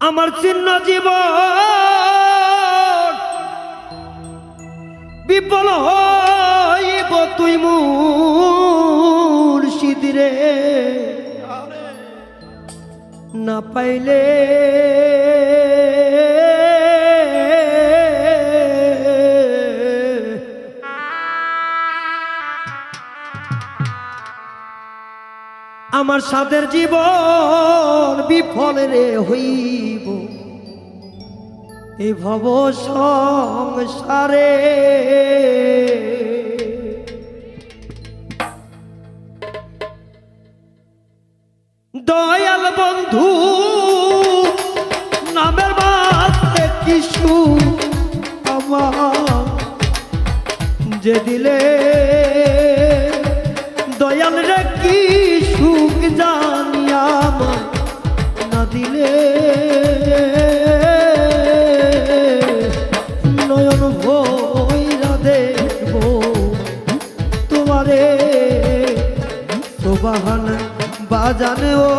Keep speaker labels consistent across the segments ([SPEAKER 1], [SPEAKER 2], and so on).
[SPEAKER 1] আমার চিহ্ন জীব বিপল হইব তুই মুর্শিদিরে না পাইলে আমার সাদের জীবন বিফল রে হইব। এই ভব সংসারে। দয়াল বন্ধু, নামের বাসে কিছু আমার? যে দিলে সুখ জানিয়া আমার না দিলে। নয়ন ভৈরা দেখব তোমারে। সোবাহান বাজানে ও।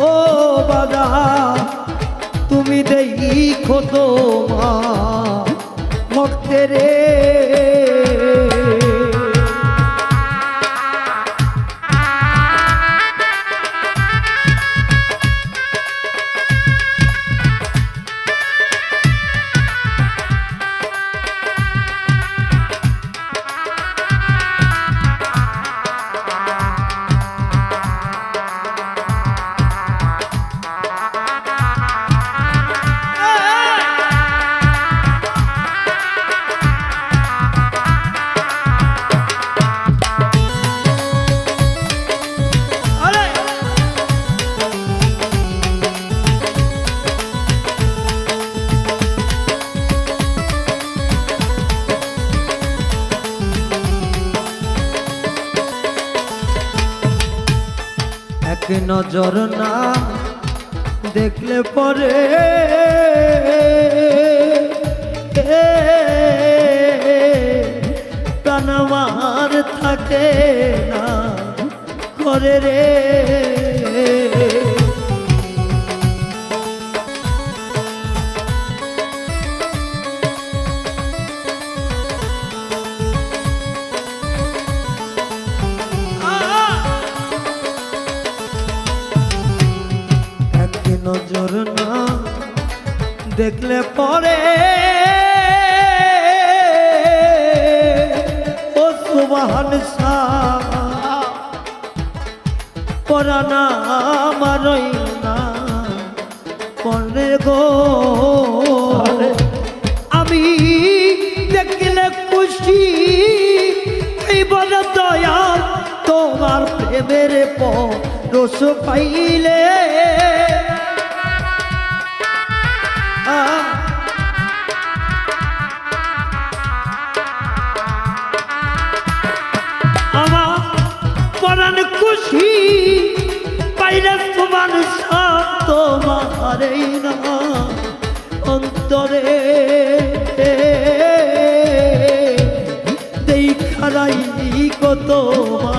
[SPEAKER 1] ও বাজা তুমি দেখো তোমার ভক্তের নজর না দেখলে পরে আমার থাকে না করে রে। দেখলে পরে ও সুবাহান পরানা মারই না পরে গো। আমি দেখলে খুশি এই বড় দয়া তোমার প্রেমের পরশ পাইলে। এই না অন্তরে। দেখারাই কত মা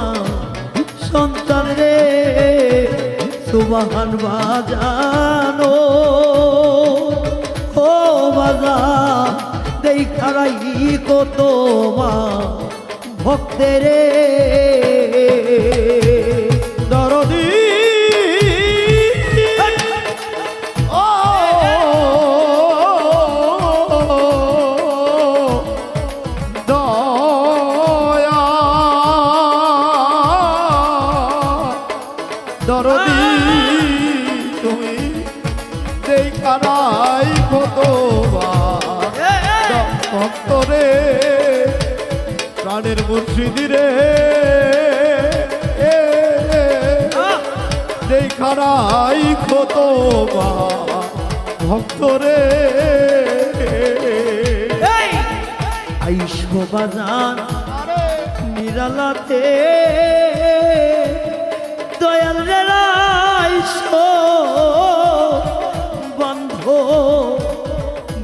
[SPEAKER 1] সন্তান রে, সুবাহান বাজানো। ও বাজা দেখারাই কত মা ভক্তের
[SPEAKER 2] দেখা নাই কত ভক্তরে প্রাণের মুর্শিদি রে। দেখা নাই কত ভক্তরে
[SPEAKER 1] আইসো বাজান নিরালাতে। দয়াল রে আইসো।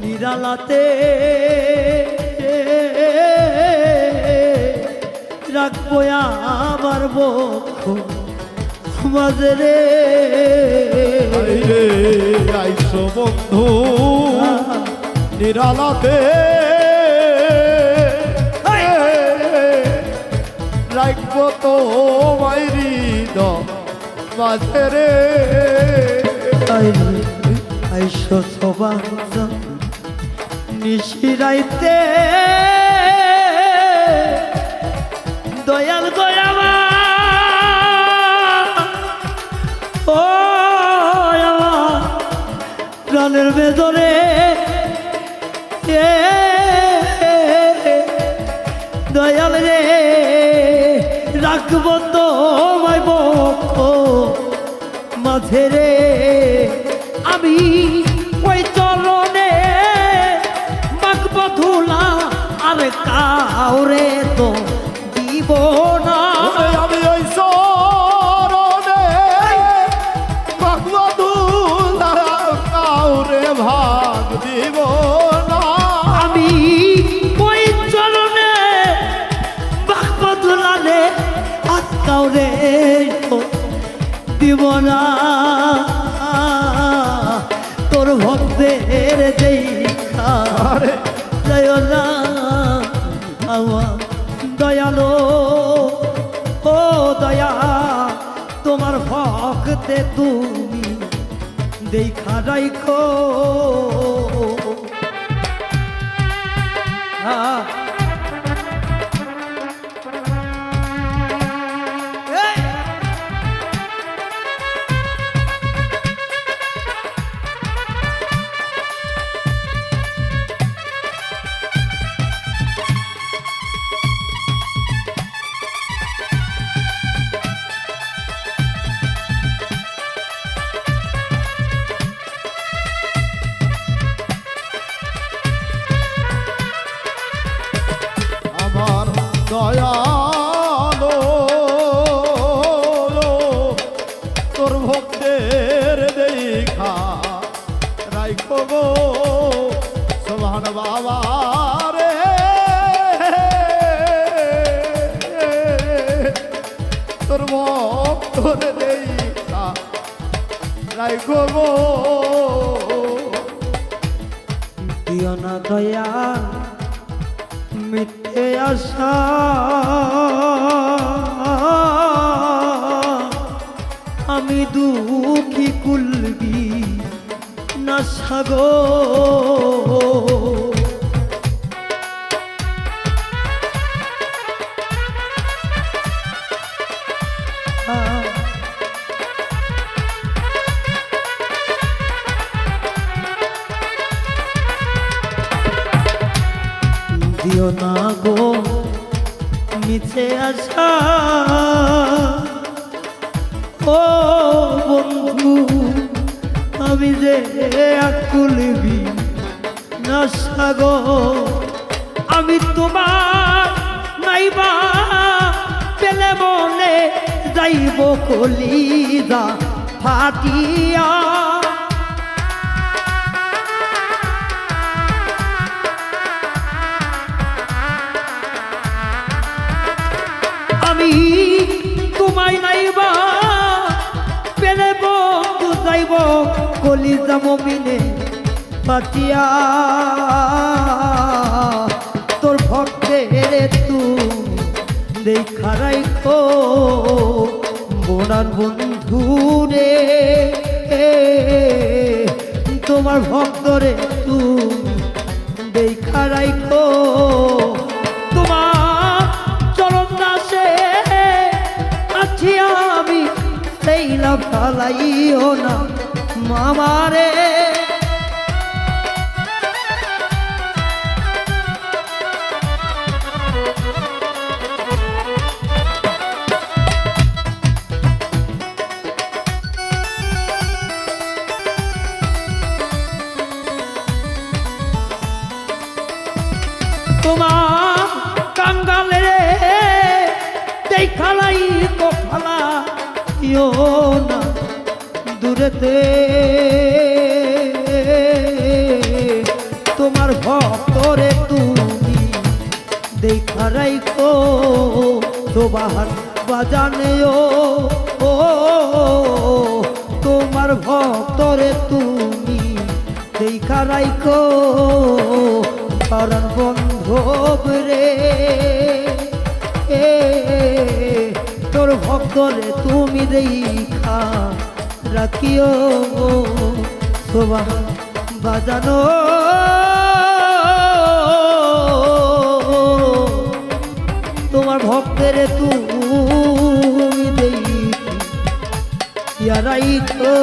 [SPEAKER 1] নিরালাতে রাখব আমার বক্ষ মাঝে রে
[SPEAKER 2] আইসো বন্ধু নিরালাতে! রাখব তো মাইরি দ মাঝে রে
[SPEAKER 1] আইরে আইসো সবাঞ্জ নিশিরাইতে দয়াল দয়ামা ও প্রাণের এ, দয়াল রে রাখব তো মাই মাঝে রে। আমি ওই চরণে মাখব ধুলা আর কাউরে তো দিব না।
[SPEAKER 2] আমি ওই সরণে ভগবধূ কাউরে ভাগ দিব না।
[SPEAKER 1] আমি ওই চরণে মাখব ধুলালে আর কাউরে তো দিব না। ভক্তের দেখা জয় না আমার দয়ালো ও দয়া তোমার ভক্তে তুমি দেখা রাইখো হ্যাঁ।
[SPEAKER 2] গো। সোহান তোর গো।
[SPEAKER 1] দিও না দয়া মিথ্যে আশা। আমি দুঃখী কুলবি। না সাগো দিও না গো মিছে আশা। আমি যে আকুলবি না সাগো আমি তোমার নাইবা পেলে মনে যাইব কলিদা ফাটিয়া। যাইব কলিজা মমিনে পাতিয়া তোর ভক্তের তুমি দেখা রাইখো, বোনার বন্ধু রে তোমার ভক্তরে তুমি দেখা ফালাইও না মামারে। তোমার তো ফালা না। সুরেতে তোমার ভক্তরে তুমি দেখারাই তো তোমার বাজানে ও, তোমার ভক্তরে তুমি দেখারাই তো কারণ বন্ধব রে। তোর ভক্তরে তুমি দেখা রাখিও শোভা বাজানো। তোমার ভক্তের তুমি দেই ইয়ারাই তো